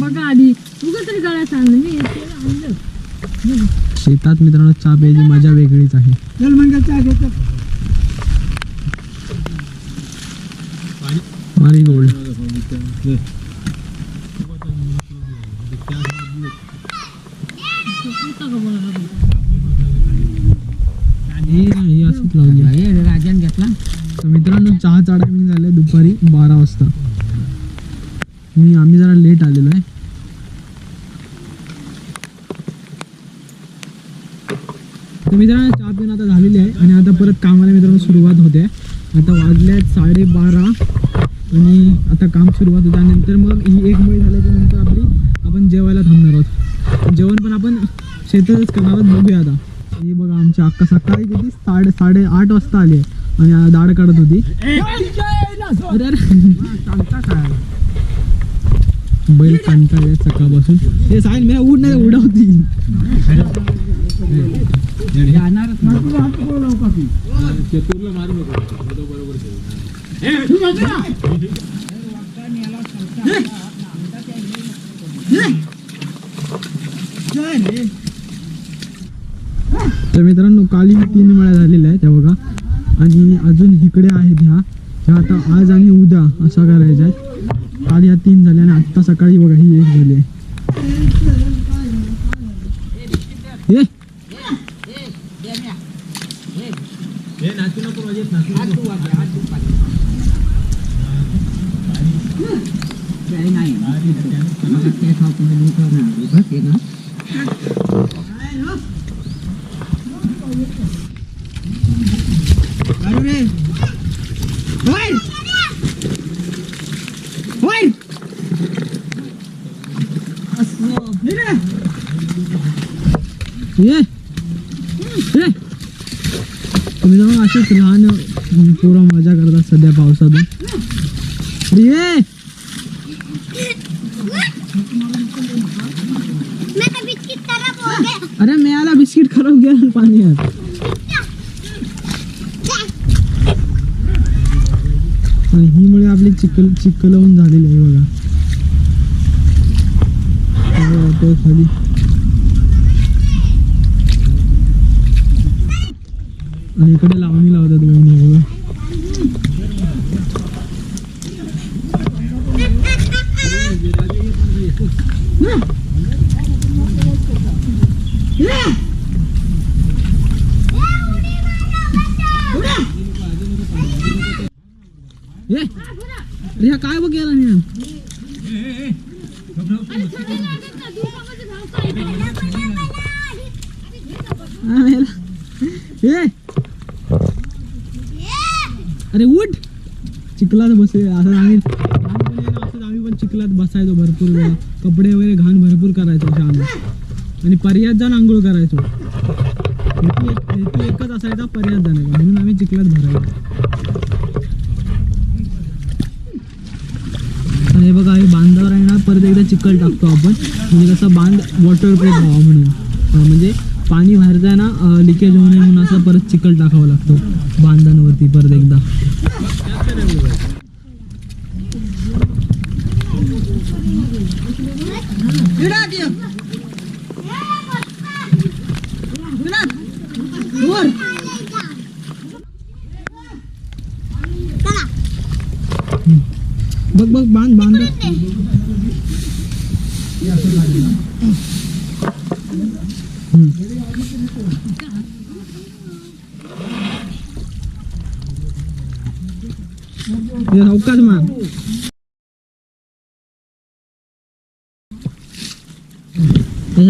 बघा आधी उगा तरी सांगलं मी आणलं शेतात मित्रांनो चहा प्यायची मजा वेगळीच आहे. चल मग चहा घेतो मारी गोल्ड हे नाही असंच लावली आहे राजन घेतला तर मित्रांनो चहाचा टायमिंग झालाय दुपारी बारा वाजता मी आम्ही जरा लेट आलेलो आहे तर मित्रांनो चहा पिऊन आता झालेली आहे आणि आता परत कामाला मित्रांनो सुरुवात होते. आता वाजल्या आहेत साडेबारा आणि आता काम सुरुवात होतं. आणि नंतर मग ही एक मळी झाल्याच्यानंतर आपली आपण जेवायला थांबणार आहोत. जेवण पण आपण शेतातच करणार आहोत. बघूया आता. हे बघा आमची अक्का सकाळी किती? साडे साडे आठ वाजता आली आहे. आणि दाढ काढत होती. बैल कंटाळले सकाळपासून. ते सांग मी उड नाही उडवती तर मित्रांनो काल ही तीन वेळा झालेल्या आहे त्या बघा. आणि अजून इकडे आहेत ह्या. ह्या आता आज आणि उद्या अशा करायच्या आहेत. काल ह्या तीन झाल्या आणि आत्ता सकाळी बघा ही एक झाली आहे. ये. काही नाही मला ते खाऊ मी करणार बस हे ना अरे होय होय असं हे रे. ये ये तुम्ही जाऊन लहान पुरा मजा करतात सध्या पावसातून. अरे ये! अरे मिळाला बिस्किट खराब गेला पाण्यात आणि. ही मुळे आपली चिकल चिकलवून झालेली आहे बघा. खाली आणि इकडे लावणी लावतात बहिणी बघा. ह्या काय बघ गेला नाही हा, अरे उठ! चिखलात बसे असं आम्ही लहानपणी आम्ही पण चिखलात बसायचो भरपूर वेळा. कपडे वगैरे घाण भरपूर करायचो अशा आम्ही. आणि पर्यात जाऊन आंघोळ करायचो. हेतू हेतू एकच असायचा पर्यात जाण्याचा. म्हणून आम्ही चिखलात भरायचो. आणि हे बघा हे बांधावर आहे ना परत एकदा चिखल टाकतो आपण. म्हणजे कसं बांध वॉटरप्रूफ व्हावा म्हणून. म्हणजे पाणी बाहेर जाय ना लिकेज होऊ नये म्हणून असं परत चिखल टाकावं लागतो बांधांवरती परत एकदा. बघ बघ, बाँध बाँध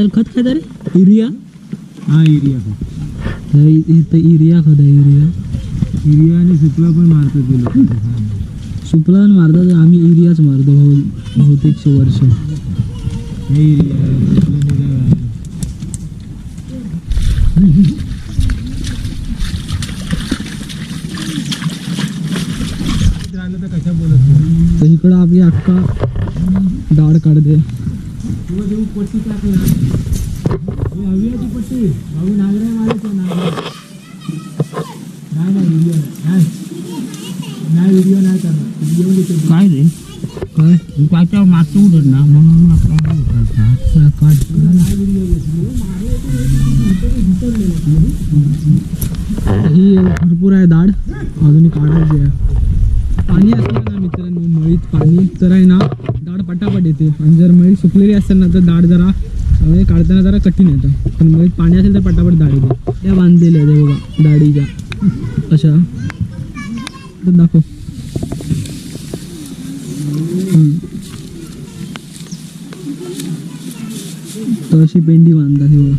त्याच्यावर खत खात रे युरिया हा हे इथं युरिया खत आहे युरिया एरिया आणि सुपला पण मारतो ते लोक सुपला मारतात आम्ही युरियाच मारतो बहु बहुतेकशे वर्ष हे एरिया राहिलं तर એમાં જેવું પડતું કાંક ના આવી હતી પડતી બાબુ નાગરા મારે છે નાગરા ના ના વીડિયો ના ના વીડિયો ના કરો વીડિયો લીધો કાંઈ નહીં હું પાછા માતું જ ના મને કરતા કાઢ ના વીડિયો પૂરા દાળ આધુનિક કાઢા છે पाणी असलं ना मित्रांनो मळीत पाणी. तर आहे ना दाढ पटापट येते. आणि जर मळी सुकलेली असेल ना तर दाढ जरा म्हणजे काढताना जरा कठीण येतं. पण मळीत पाणी असेल तर पटापट दाढ येते. त्या बांधलेल्या आहेत बघा दाढीच्या अशा. तर दाखव. तर अशी पेंडी बांधतात हे बघा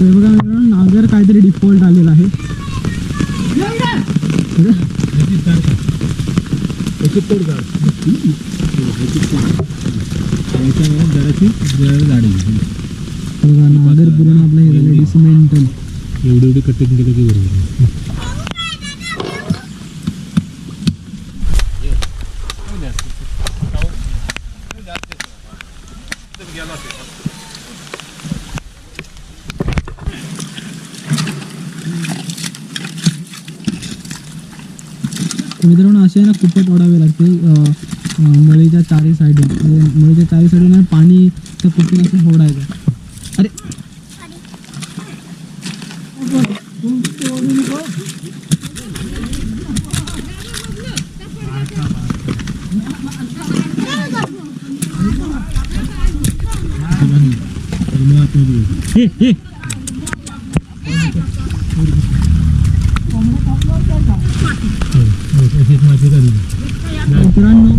तर बघा मित्रांनो नागर काहीतरी डिफॉल्ट आलेला आहे बघा नागर पूर्ण आपलं हे झालं डिसमेंटल एवढी एवढी कटिंग केलं की बरोबर मित्रांनो, असे ना कुपट ओढावे लागते मळीच्या चारी साईडून म्हणजे मळीच्या चारी साईडून पाणी त्या कुपीत असं ओढायचं अरे! मित्रांनो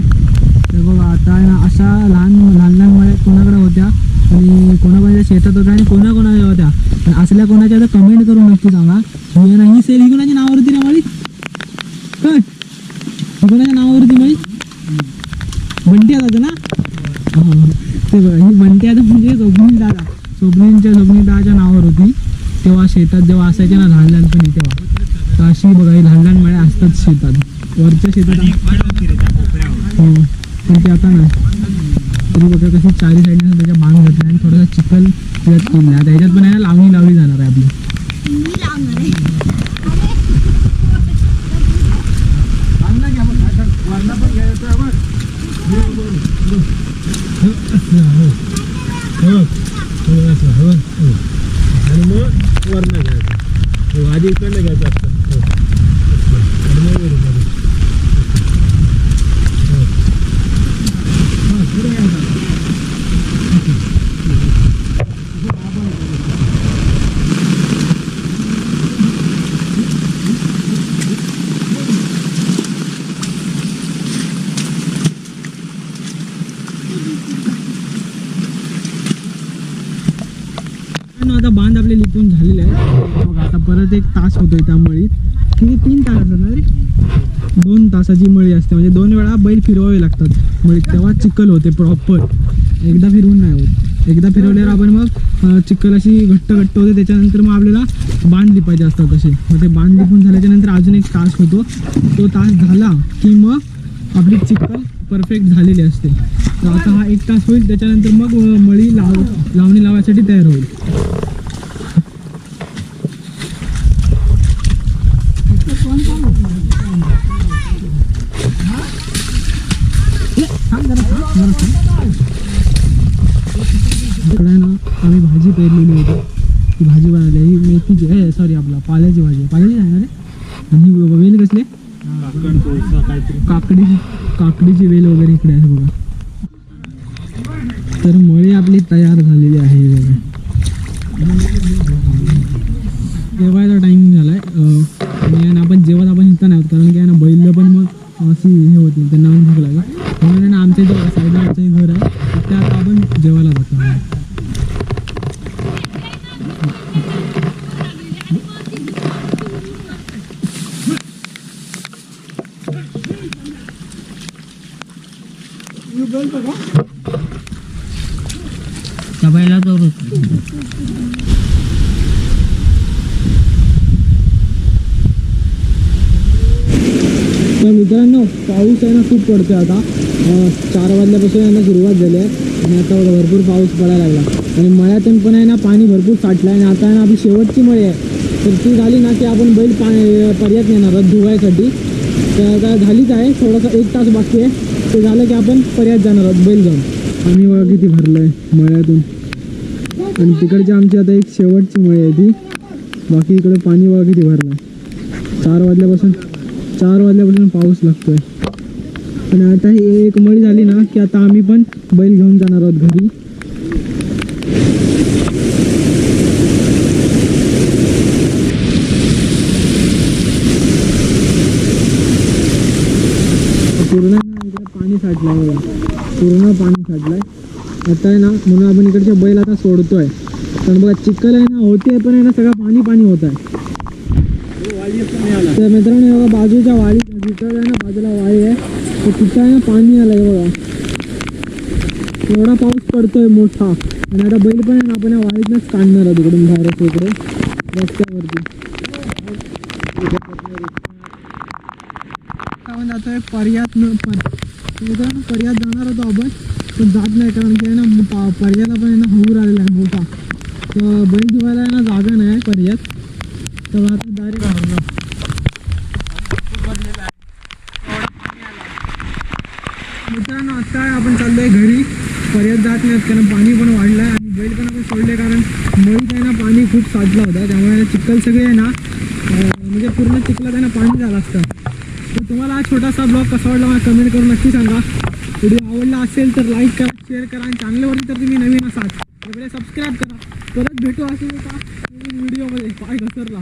हे बघा आता आहे ना अशा लहान लहान लहान मुळे कोणाकडे होत्या आणि कोणाकोणाच्या शेतात होत्या आणि कोणाकोणाच्या होत्या? पण असल्या कोणाच्या तर कमेंट करून नक्की सांगा. ही ना ही सेल ही कोणाच्या नावावरती ना माळी काय ही कोणाच्या नावावरती माळी बंटी आता ना? ते बघा ही बंटी आता म्हणजे स्वप्नील दादा. स्वप्नीलच्या स्वप्नील दादाच्या नावावर होती. तेव्हा शेतात जेव्हा असायचे ना लहान लहानपणी तेव्हा तर अशी बघा ही लहान लहान मुळे असतात शेतात. वरच्या शेतात हो पण ते आता नाही तरी बघा कशी चारी साईडने त्याच्या बांध घातला आणि थोडासा चिखल त्याच्यात केला आता ह्याच्यात पण आहे ना लावणी लावली जाणार आहे आपली आणि मग वरण घ्यायचं हो, आधी इकडनं घ्यायचं असतं हो. आणि मग वरून घ्यायचं. मित्रांनो, आता बांध आपले लिपून झालेले आहे बघा आता परत एक तास होतोय त्या मळीत. किती? तीन तास असतात ना रे? दोन तासाची मळी असते. म्हणजे दोन वेळा बैल फिरवावे लागतात. मळीत तेव्हा चिखल होते प्रॉपर एकदा फिरवून नाही होत. एकदा फिरवल्यावर आपण मग चिखल अशी घट्ट घट्ट होते. त्याच्यानंतर मग आपल्याला बांध लिपायचे असतात तसे. मग ते बांध लिपून झाल्याच्यानंतर अजून एक तास होतो. तो तास झाला की मग आपली चिखल परफेक्ट झालेली असते. तर आता हा एक तास होईल. त्याच्यानंतर मग मळी लाव लावणी लावायसाठी तयार होईल ए, थांब जरा, थांब, जरा थांब. इकडे आहे ना आम्ही भाजी पेरलेली होती. ती भाजी बनवली. ही मेथीची आहे सॉरी आपला पाल्याची भाजी. पाल्याची आहे ना रे? आणि वेल कसली? काकडीची काकडीची वेल वगैरे इकडे आहे बघा. तर मळी आपली तयार झालेली आहे ही बघा जेवायचा टाइम झालाय अं, आणि आहे ना आपण जेवत आपण इथं नाही होत कारण की आहे ना बैल पण मग अशी हे होती त्यांना पण भूक लागेल म्हणून आहे ना आमच्या इथं साईडला आमचं घर आहे तिथे आता आपण जेवायला जातो त्या बैला तर मित्रांनो पाऊस आहे ना खूप पडतोय आता. चार वाजल्यापासून यांना सुरुवात झाली आहे. आणि आता भरपूर पाऊस पडायला लागला. आणि मळ्यातून पण आहे ना पाणी भरपूर साठलं आहे आणि आता आहे ना आपली शेवटची मळी आहे. तर ती झाली ना की आपण बैल पाणी पर्यात नेणार धुवायसाठी तर आता झालीच आहे थोडासा एक तास बाकी आहे. ते झालं की आपण पर्यात जाणार आहोत बैल जाऊन पाणी बघा किती भरलं आहे मळ्यातून. आणि तिकडची आमची आता एक शेवटची मळी आहे ती. बाकी इकडे पाणी बघा किती भरलं आहे चार वाजल्यापासून चार वाजल्यापासून पाऊस लागतोय. आणि आता ही एक मळी झाली ना की आता आम्ही पण बैल घेऊन जाणार आहोत घरी पूर्ण ना पाणी साठलंय पूर्ण पाणी साठलंय आता आहे ना म्हणून आपण इकडच्या बैल आता सोडतोय. पण बघा चिखल आहे ना होते पण आहे ना सगळं पाणी पाणी होत आहे. तर मित्रांनो बघा बाजूच्या वाळी जिथं आहे ना बाजूला वाळी आहे. तर तिथं आहे ना पाणी आलंय बघा. एवढा पाऊस पडतोय मोठा. आणि आता बैल पण आहे ना आपण या वाळीतनंच काढणार आहोत इकडून बाहेर इकडे. रस्त्यावरती. जातोय पर्यात न मित्रांनो पर्यात जाणार होतो आपण पण जात नाही कारण की आहे ना पा- पर्याला पण आहे ना हऊर आलेला आहे मोठा तर बैल धुवायला आहे ना जागा नाही पर्यात। तर आता डायरेक्ट मित्रांनो आता आपण चाललोय घरी। पर्यात जात नाहीत कारण पाणी पण वाढलं आहे आणि बैल पण आपण सोडले कारण मळीत आहे ना पाणी खूप साचलं होतं त्यामुळे चिखल सगळे आहे ना म्हणजे पूर्ण चिखलात आहे ना पाणी झालं असतं. तर तुम्हाला हा छोटासा ब्लॉग कसा वाटला मला कमेंट करून नक्की सांगा. व्हिडिओ आवडला असेल तर लाईक करा शेअर करा आणि चॅनलवरती तर तुम्ही नवीन असाल तर सबस्क्राईब करा. परत भेटू असेल का नवीन व्हिडिओमध्ये पाय घसरला.